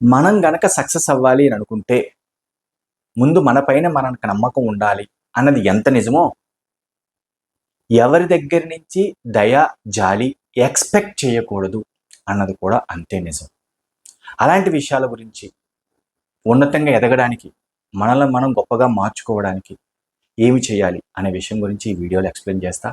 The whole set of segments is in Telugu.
మనం గనక సక్సెస్ అవ్వాలి అని అనుకుంటే ముందు మనపైన మనకు నమ్మకం ఉండాలి అన్నది ఎంత నిజమో ఎవరి దగ్గర నుంచి దయ జాలి ఎక్స్పెక్ట్ చేయకూడదు అన్నది కూడా అంతే నిజం. అలాంటి విషయాల గురించి ఉన్నతంగా ఎదగడానికి మనల్ని మనం గొప్పగా మార్చుకోవడానికి ఏమి చేయాలి అనే విషయం గురించి ఈ వీడియోలో ఎక్స్ప్లెయిన్ చేస్తా.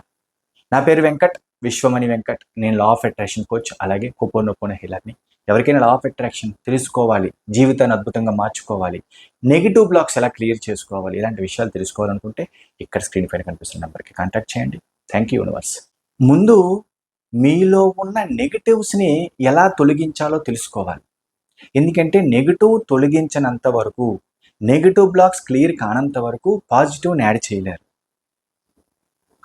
నా పేరు వెంకట్ విశ్వమణి వెంకట్ నేను లా ఆఫ్ అట్రాక్షన్ కోచ్ అలాగే కుపోనొపోన హీలర్ని. ఎవరికైనా లా ఆఫ్ అట్రాక్షన్ తెలుసుకోవాలి జీవితాన్ని అద్భుతంగా మార్చుకోవాలి నెగిటివ్ బ్లాక్స్ ఎలా క్లియర్ చేసుకోవాలి ఇలాంటి విషయాలు తెలుసుకోవాలనుకుంటే ఇక్కడ స్క్రీన్ పైన కనిపిస్తున్న నెంబర్కి కాంటాక్ట్ చేయండి. థ్యాంక్ యూ యూనివర్స్ ముందు మీలో ఉన్న నెగిటివ్స్ని ఎలా తొలగించాలో తెలుసుకోవాలి. ఎందుకంటే నెగిటివ్ తొలగించినంత వరకు నెగిటివ్ బ్లాక్స్ క్లియర్ కానంత వరకు పాజిటివ్ని యాడ్ చేయలేరు.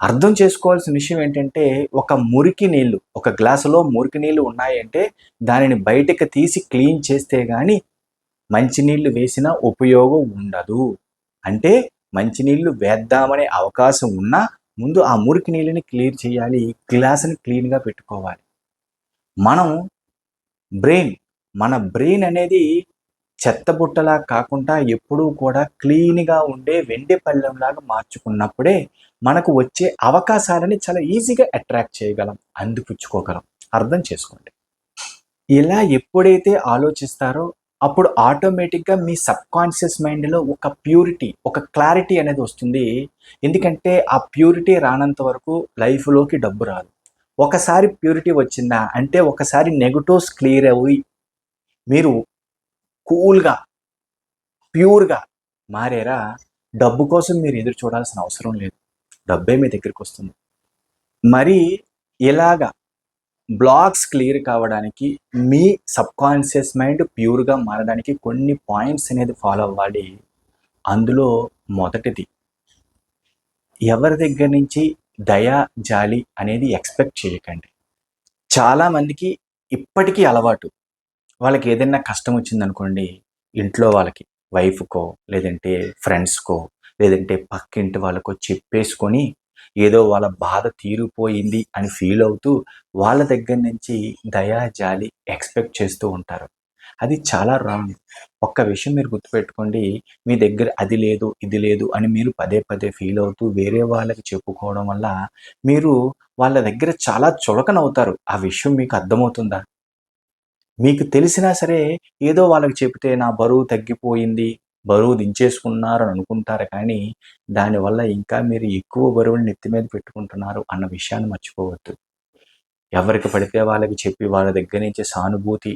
అర్థం చేసుకోవాల్సిన విషయం ఏంటంటే ఒక మురికి నీళ్ళు ఒక గ్లాసులో మురికి నీళ్ళు ఉన్నాయంటే దానిని బయటకు తీసి క్లీన్ చేస్తే కానీ మంచినీళ్ళు వేసిన ఉపయోగం ఉండదు. అంటే మంచినీళ్ళు వేద్దామనే అవకాశం ఉన్నా ముందు ఆ మురికి నీళ్ళని క్లియర్ చేయాలి గ్లాసుని క్లీన్గా పెట్టుకోవాలి. మనం బ్రెయిన్ మన బ్రెయిన్ అనేది చెత్తబుట్టలా కాకుండా ఎప్పుడూ కూడా క్లీన్గా ఉండే వెండి పళ్ళెంలాగా మార్చుకున్నప్పుడే మనకు వచ్చే అవకాశాలని చాలా ఈజీగా అట్రాక్ట్ చేయగలం అందిపుచ్చుకోగలం. అర్థం చేసుకోండి. ఇలా ఎప్పుడైతే ఆలోచిస్తారో అప్పుడు ఆటోమేటిక్గా మీ సబ్ కాన్షియస్ మైండ్లో ఒక ప్యూరిటీ ఒక క్లారిటీ అనేది వస్తుంది. ఎందుకంటే ఆ ప్యూరిటీ రానంత వరకు లైఫ్లోకి డబ్బు రాదు. ఒకసారి ప్యూరిటీ వచ్చిందా అంటే ఒకసారి నెగటివ్స్ క్లియర్ అవి మీరు కూల్గా ప్యూర్గా మారేరా? డబ్బు కోసం మీరు ఎదురు చూడాల్సిన అవసరం లేదు. డబ్బే మీ దగ్గరికి వస్తుంది. మరి ఇలాగా బ్లాక్స్ క్లియర్ కావడానికి మీ సబ్కాన్షియస్ మైండ్ ప్యూర్గా మారడానికి కొన్ని పాయింట్స్ అనేది ఫాలో అవ్వాలి. అందులో మొదటిది ఎవరి దగ్గర నుంచి దయా జాలి అనేది ఎక్స్పెక్ట్ చేయకండి. చాలామందికి ఇప్పటికీ అలవాటు. వాళ్ళకి ఏదైనా కష్టం వచ్చిందనుకోండి ఇంట్లో వాళ్ళకి వైఫ్కో లేదంటే ఫ్రెండ్స్కో లేదంటే పక్కింటి వాళ్ళకో చెప్పేసుకొని ఏదో వాళ్ళ బాధ తీరిపోయింది అని ఫీల్ అవుతూ వాళ్ళ దగ్గర నుంచి దయా జాలి ఎక్స్పెక్ట్ చేస్తూ ఉంటారు. అది చాలా రాంగ్. ఒక్క విషయం మీరు గుర్తుపెట్టుకోండి మీ దగ్గర అది లేదు ఇది లేదు అని మీరు పదే పదే ఫీల్ అవుతూ వేరే వాళ్ళకి చెప్పుకోవడం వల్ల మీరు వాళ్ళ దగ్గర చాలా చులకనవుతారు. ఆ విషయం మీకు అర్థమవుతుందా? మీకు తెలిసినా సరే ఏదో వాళ్ళకి చెప్తే నా బరువు తగ్గిపోయింది బరువు దించేసుకున్నారు అని అనుకుంటారు కానీ దానివల్ల ఇంకా మీరు ఎక్కువ బరువుని నెత్తి మీద పెట్టుకుంటున్నారు అన్న విషయాన్ని మర్చిపోవద్దు. ఎవరికి పడితే వాళ్ళకి చెప్పి వాళ్ళ దగ్గర నుంచి సానుభూతి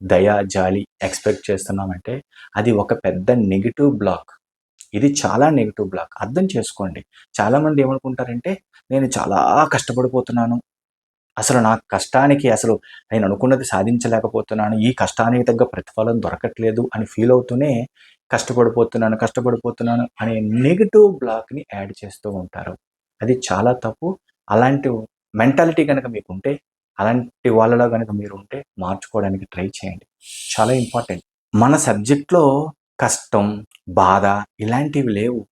దయ జాలి ఎక్స్పెక్ట్ చేస్తున్నామంటే అది ఒక పెద్ద నెగిటివ్ బ్లాక్. ఇది చాలా నెగిటివ్ బ్లాక్. అర్థం చేసుకోండి. చాలామంది ఏమనుకుంటారంటే నేను చాలా కష్టపడిపోతున్నాను అసలు నా కష్టానికి అసలు నేను అనుకున్నది సాధించలేకపోతున్నాను. ఈ కష్టానికి తగ్గ ప్రతిఫలం దొరకట్లేదు అని ఫీల్ అవుతూనే కష్టపడిపోతున్నాను కష్టపడిపోతున్నాను అనే నెగిటివ్ బ్లాక్ని యాడ్ చేస్తూ ఉంటారు. అది చాలా తప్పు. అలాంటి మెంటాలిటీ కనుక మీకు ఉంటే అలాంటి వాళ్ళలో కనుక మీరు ఉంటే మార్చుకోవడానికి ట్రై చేయండి. చాలా ఇంపార్టెంట్ మన సబ్జెక్ట్లో కష్టం బాధ ఇలాంటివి లేవు.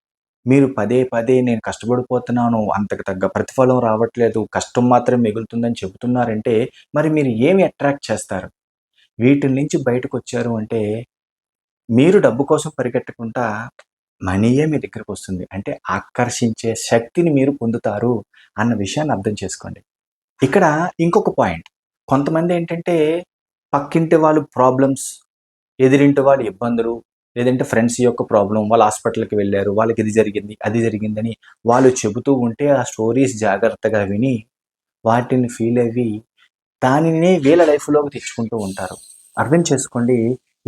మీరు పదే పదే నేను కష్టపడిపోతున్నాను అంతకు తగ్గ ప్రతిఫలం రావట్లేదు కష్టం మాత్రం మిగులుతుందని చెబుతున్నారంటే మరి మీరు ఏమి అట్రాక్ట్ చేస్తారు? వీటి నుంచి బయటకు వచ్చారు అంటే మీరు డబ్బు కోసం పరిగెట్టకుండా మనీయే మీ దగ్గరకు వస్తుంది. అంటే ఆకర్షించే శక్తిని మీరు పొందుతారు అన్న విషయాన్ని అర్థం చేసుకోండి. ఇక్కడ ఇంకొక పాయింట్. కొంతమంది ఏంటంటే పక్కింటి వాళ్ళు ప్రాబ్లమ్స్ ఎదిరింటి వాళ్ళ ఇబ్బందులు లేదంటే ఫ్రెండ్స్ యొక్క ప్రాబ్లం వాళ్ళు హాస్పిటల్కి వెళ్ళారు వాళ్ళకి ఇది జరిగింది అది జరిగిందని వాళ్ళు చెబుతూ ఉంటే ఆ స్టోరీస్ జాగ్రత్తగా విని వాటిని ఫీల్ అయ్యి దానిని వీళ్ళ లైఫ్లోకి తెచ్చుకుంటూ ఉంటారు. అర్థం చేసుకోండి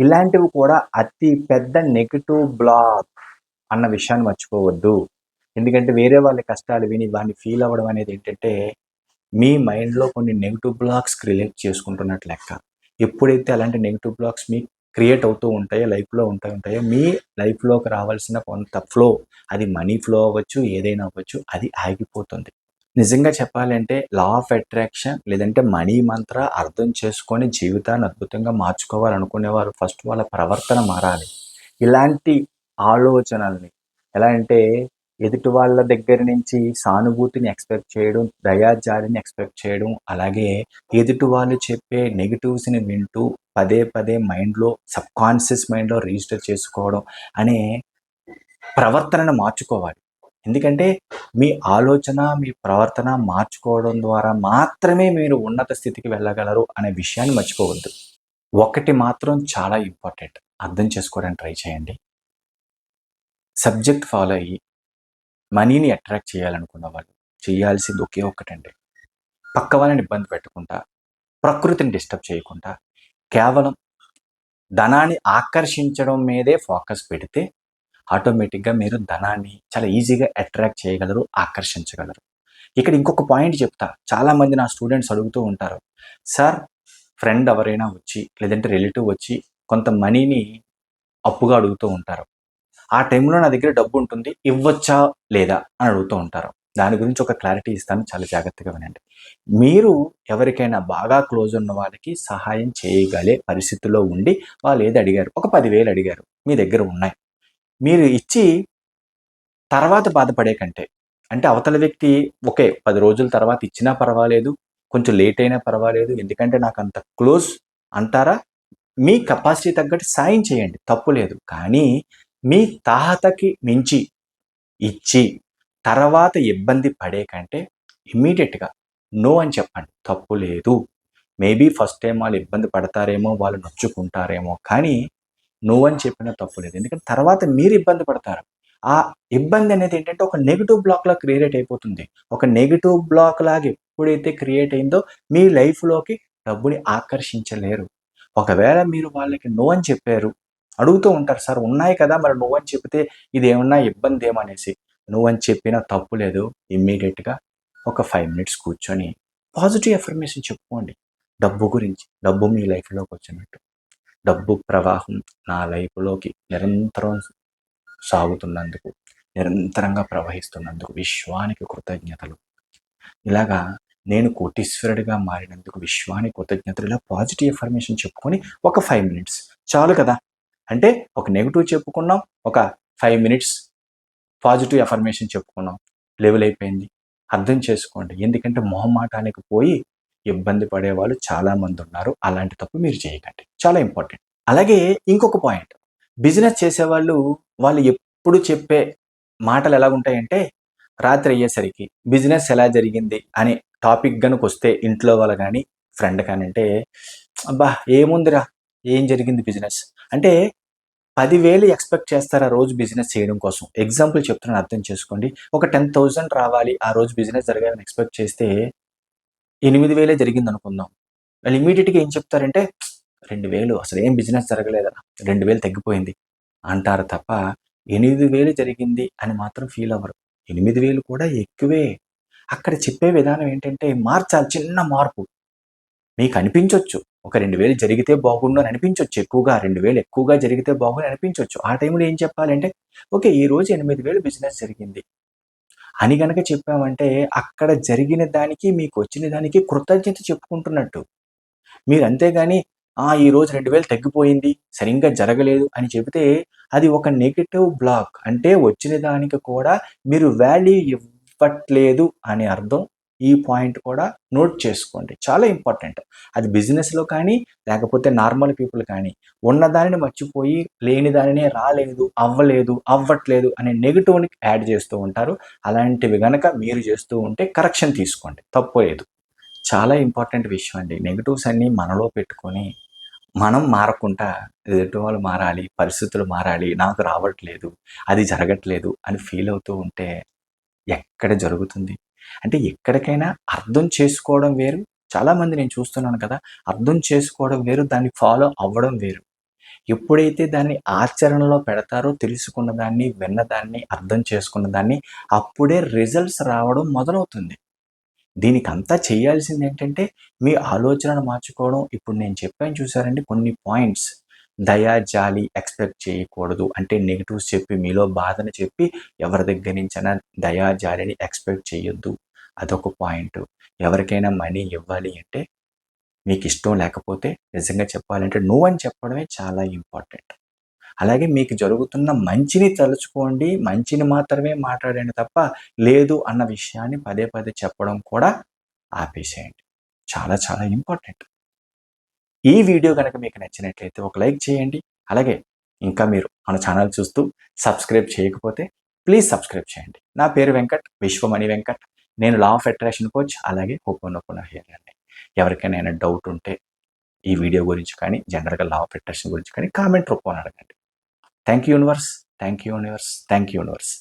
ఇలాంటివి కూడా అతి పెద్ద నెగిటివ్ బ్లాక్ అన్న విషయాన్ని మర్చిపోవద్దు. ఎందుకంటే వేరే వాళ్ళ కష్టాలు విని వాడిని ఫీల్ అవ్వడం అనేది ఏంటంటే మీ మైండ్లో కొన్ని నెగిటివ్ బ్లాక్స్ క్రియేట్ చేసుకుంటున్నట్లు లెక్క. ఎప్పుడైతే అలాంటి నెగిటివ్ బ్లాక్స్ మీ క్రియేట్ అవుతూ ఉంటాయో లైఫ్లో ఉంటాయి ఉంటాయో. మీ లైఫ్లోకి రావాల్సిన కొంత ఫ్లో అది మనీ ఫ్లో అవ్వచ్చు ఏదైనా అవ్వచ్చు అది ఆగిపోతుంది. నిజంగా చెప్పాలంటే లా ఆఫ్ అట్రాక్షన్ లేదంటే మనీ మంత్ర అర్థం చేసుకొని జీవితాన్ని అద్భుతంగా మార్చుకోవాలనుకునేవారు ఫస్ట్ వాళ్ళ ప్రవర్తన మారాలి. ఇలాంటి ఆలోచనల్ని ఎలా అంటే ఎదుటి వాళ్ళ దగ్గర నుంచి సానుభూతిని ఎక్స్పెక్ట్ చేయడం దయాజాడిని ఎక్స్పెక్ట్ చేయడం అలాగే ఎదుటి వాళ్ళు చెప్పే నెగిటివ్స్ని వింటూ పదే పదే మైండ్లో సబ్కాన్షియస్ మైండ్లో రిజిస్టర్ చేసుకోవడం అనే ప్రవర్తనను మార్చుకోవాలి. ఎందుకంటే మీ ఆలోచన మీ ప్రవర్తన మార్చుకోవడం ద్వారా మాత్రమే మీరు ఉన్నత స్థితికి వెళ్ళగలరు అనే విషయాన్ని మర్చిపోవద్దు. ఒకటి మాత్రం చాలా ఇంపార్టెంట్. అర్థం చేసుకోవడానికి ట్రై చేయండి. సబ్జెక్ట్ ఫాలో అయ్యి మనీని అట్రాక్ట్ చేయాలనుకున్న వాళ్ళు చేయాల్సింది ఒకే ఒక్కటండి. పక్క వాళ్ళని ఇబ్బంది పెట్టకుండా ప్రకృతిని డిస్టర్బ్ చేయకుండా కేవలం ధనాన్ని ఆకర్షించడం మీదే ఫోకస్ పెడితే ఆటోమేటిక్గా మీరు ధనాన్ని చాలా ఈజీగా అట్రాక్ట్ చేయగలరు ఆకర్షించగలరు. ఇక్కడ ఇంకొక పాయింట్ చెప్తా. చాలామంది నా స్టూడెంట్స్ అడుగుతూ ఉంటారు సార్ ఫ్రెండ్ ఎవరైనా వచ్చి లేదంటే రిలేటివ్ వచ్చి కొంత మనీని అప్పుగా అడుగుతూ ఉంటారు. ఆ టైంలో నా దగ్గర డబ్బు ఉంటుంది ఇవ్వచ్చా లేదా? అని అడుగుతూ ఉంటారు. దాని గురించి ఒక క్లారిటీ ఇస్తాను. చాలా జాగ్రత్తగా వినండి. మీరు ఎవరికైనా బాగా క్లోజ్ ఉన్న వాళ్ళకి సహాయం చేయగలే పరిస్థితిలో ఉండి వాళ్ళు ఏది అడిగారు? ఒక పదివేలు అడిగారు. మీ దగ్గర ఉన్నాయి. మీరు ఇచ్చి తర్వాత బాధపడే కంటే అంటే అవతల వ్యక్తి ఓకే పది రోజుల తర్వాత ఇచ్చినా పర్వాలేదు కొంచెం లేట్ అయినా పర్వాలేదు ఎందుకంటే నాకు అంత క్లోజ్ అంటారా? మీ కెపాసిటీ తగ్గట్టు సాయం చేయండి. తప్పు లేదు. కానీ మీ తాహతకి మించి ఇచ్చి తర్వాత ఇబ్బంది పడే కంటే ఇమ్మీడియట్గా నో అని చెప్పండి. తప్పు లేదు. మేబీ ఫస్ట్ టైం వాళ్ళు ఇబ్బంది పడతారేమో వాళ్ళు నొచ్చుకుంటారేమో కానీ నువ్వు అని చెప్పిన తప్పు లేదు. ఎందుకంటే తర్వాత మీరు ఇబ్బంది పడతారు. ఆ ఇబ్బంది అనేది ఏంటంటే ఒక నెగిటివ్ బ్లాక్లా క్రియేట్ అయిపోతుంది. ఒక నెగిటివ్ బ్లాక్ లాగా ఎప్పుడైతే క్రియేట్ అయిందో మీ లైఫ్లోకి డబ్బుని ఆకర్షించలేరు. ఒకవేళ మీరు వాళ్ళకి నో అని చెప్పారు అడుగుతూ ఉంటారు సార్ ఉన్నాయి కదా మరి నువ్వు అని చెప్తే ఇది ఏమన్నా ఇబ్బంది ఏమనేసి నువ్వు అని చెప్పినా తప్పు లేదు. ఇమ్మీడియట్గా ఒక ఫైవ్ మినిట్స్ కూర్చొని పాజిటివ్ ఎఫర్మేషన్ చెప్పుకోండి. డబ్బు గురించి డబ్బు మీ లైఫ్లోకి వచ్చినట్టు. డబ్బు ప్రవాహం నా లైఫ్లోకి నిరంతరం సాగుతున్నందుకు నిరంతరంగా ప్రవహిస్తున్నందుకు విశ్వానికి కృతజ్ఞతలు. ఇలాగా నేను కోటీశ్వరుడిగా మారినందుకు విశ్వానికి కృతజ్ఞతలు. ఇలా పాజిటివ్ ఎఫర్మేషన్ చెప్పుకొని ఒక ఫైవ్ మినిట్స్ చాలు కదా. అంటే ఒక నెగిటివ్ చెప్పుకున్నాం ఒక ఫైవ్ మినిట్స్ పాజిటివ్ అఫర్మేషన్ చెప్పుకున్నాం. లెవెల్ అయిపోయింది. అర్థం చేసుకోండి. ఎందుకంటే మొహమాటానికి పోయి ఇబ్బంది పడే వాళ్ళు ఉన్నారు. అలాంటి తప్పు మీరు చేయకండి. చాలా ఇంపార్టెంట్ అలాగే ఇంకొక పాయింట్ బిజినెస్ చేసేవాళ్ళు వాళ్ళు ఎప్పుడు చెప్పే మాటలు ఎలా ఉంటాయంటే రాత్రి అయ్యేసరికి బిజినెస్ ఎలా జరిగింది? అనే టాపిక్ కనుక వస్తే ఇంట్లో వాళ్ళు కానీ ఫ్రెండ్ కానీ అంటే అబ్బా ఏముందిరా? ఏం జరిగింది బిజినెస్ అంటే పదివేలు ఎక్స్పెక్ట్ చేస్తారా రోజు బిజినెస్ చేయడం కోసం. ఎగ్జాంపుల్ చెప్తున్నాను అర్థం చేసుకోండి. ఒక టెన్ థౌజండ్ రావాలి ఆ రోజు బిజినెస్ జరగాలని ఎక్స్పెక్ట్ చేస్తే ఎనిమిది వేలే జరిగింది అనుకుందాం. వాళ్ళు ఇమీడియట్గా ఏం చెప్తారంటే రెండు వేలు అసలు ఏం బిజినెస్ జరగలేదా? రెండు వేలు తగ్గిపోయింది. అంటారు తప్ప ఎనిమిది వేలు జరిగింది అని మాత్రం ఫీల్ అవ్వరు. ఎనిమిది వేలు కూడా ఎక్కువే. అక్కడ చెప్పే విధానం ఏంటంటే మార్చాలి చిన్న మార్పు. మీకు అనిపించవచ్చు ఒక రెండు వేలు జరిగితే బాగుండు అని అనిపించవచ్చు ఎక్కువగా రెండు వేలు ఎక్కువగా జరిగితే బాగుండు అనిపించవచ్చు ఆ టైంలో ఏం చెప్పాలంటే ఓకే ఈ రోజు ఎనిమిది వేలు బిజినెస్ జరిగింది. అని గనక చెప్పామంటే అక్కడ జరిగిన దానికి మీకు వచ్చిన దానికి కృతజ్ఞత చెప్పుకుంటున్నట్టు. మీరు అంతేగాని ఆ ఈ రోజు రెండు వేలు తగ్గిపోయింది సరిగ్గా జరగలేదు అని చెబితే అది ఒక నెగిటివ్ బ్లాక్. అంటే వచ్చిన దానికి కూడా మీరు వాల్యూ ఇవ్వట్లేదు అనే అర్థం ఈ పాయింట్ కూడా నోట్ చేసుకోండి. చాలా ఇంపార్టెంట్. అది బిజినెస్లో కానీ లేకపోతే నార్మల్ పీపుల్ కానీ ఉన్నదానిని మర్చిపోయి లేని దానినే రాలేదు అవ్వలేదు అవ్వట్లేదు అనే నెగిటివ్ని యాడ్ చేస్తూ ఉంటారు. అలాంటివి గనక మీరు చేస్తూ ఉంటే కరెక్షన్ తీసుకోండి. తప్పు లేదు. చాలా ఇంపార్టెంట్ విషయం అండి. నెగిటివ్స్ అన్నీ మనలో పెట్టుకొని మనం మారకుండా ఎదుటి వాళ్ళు మారాలి పరిస్థితులు మారాలి నాకు రావట్లేదు అది జరగట్లేదు అని ఫీల్ అవుతూ ఉంటే ఎక్కడ జరుగుతుంది? అంటే ఎక్కడికైనా అర్థం చేసుకోవడం వేరు. చాలామంది నేను చూస్తున్నాను కదా అర్థం చేసుకోవడం వేరు దాన్ని ఫాలో అవ్వడం వేరు. ఎప్పుడైతే దాన్ని ఆచరణలో పెడతారో తెలుసుకున్న దాన్ని విన్నదాన్ని అర్థం చేసుకున్న దాన్ని అప్పుడే రిజల్ట్స్ రావడం మొదలవుతుంది. దీనికి అంతా చేయాల్సింది ఏంటంటే మీ ఆలోచనను మార్చుకోవడం. ఇప్పుడు నేను చెప్పాను చూసారండి కొన్ని పాయింట్స్ దయా జాలి ఎక్స్పెక్ట్ చేయకూడదు. అంటే నెగిటివ్స్ చెప్పి మీలో బాధను చెప్పి ఎవరి దగ్గర నుంచైనా దయా జాలిని ఎక్స్పెక్ట్ చేయొద్దు. అదొక పాయింట్. ఎవరికైనా మనీ ఇవ్వాలి అంటే మీకు ఇష్టం లేకపోతే నిజంగా చెప్పాలంటే నువ్వు అని చెప్పడమే చాలా ఇంపార్టెంట్. అలాగే మీకు జరుగుతున్న మంచిని తలుచుకోండి. మంచిని మాత్రమే మాట్లాడండి తప్ప లేదు అన్న విషయాన్ని పదే పదే చెప్పడం కూడా ఆపేసేయండి. చాలా చాలా ఇంపార్టెంట్. ఈ వీడియో కనుక మీకు నచ్చినట్లయితే ఒక లైక్ చేయండి. అలాగే ఇంకా మీరు మన ఛానల్ చూస్తూ సబ్స్క్రైబ్ చేయకపోతే ప్లీజ్ సబ్స్క్రైబ్ చేయండి. నా పేరు వెంకట్ విశ్వమణి వెంకట్. నేను లా ఆఫ్ అట్రాక్షన్ కోచ్ అలాగే ఓపెన్ హియర్ అండి. ఎవరికైనా ఏమైనా డౌట్ ఉంటే ఈ వీడియో గురించి కానీ జనరల్గా లా ఆఫ్ అట్రాక్షన్ గురించి కానీ కామెంట్ రూపంలో అడగండి. Thank you universe thank you universe thank you universe.